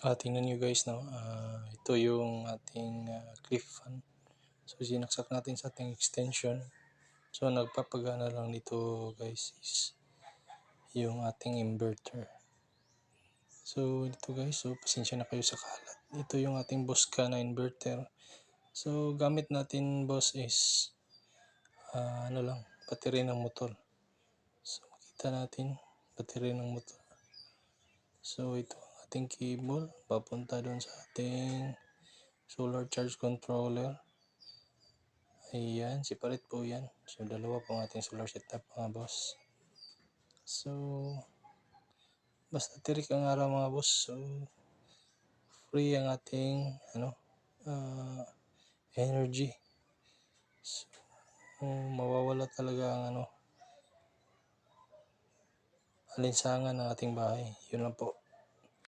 Ah, tingnan nyo guys, no? Ah, ito yung ating ah, clip fan. So, sinaksak natin sa ating extension. So, nagpapagana lang nito guys is yung ating inverter. So, ito guys, so pasensya na kayo sa kalat. Ito yung ating Bosca na inverter. So, gamit natin boss is ah, ano lang, battery ng motor. So, makita natin, battery ng motor. So, ito ating cable, papunta doon sa ating solar charge controller. Ayan, separate po yan. So, dalawa po ang ating solar setup mga boss. So, basta tirik ang araw mga boss. So, free ang ating, ano, ah, energy. So, mawawala talaga ang, ano, alinsangan ng ating bahay. Yun lang po.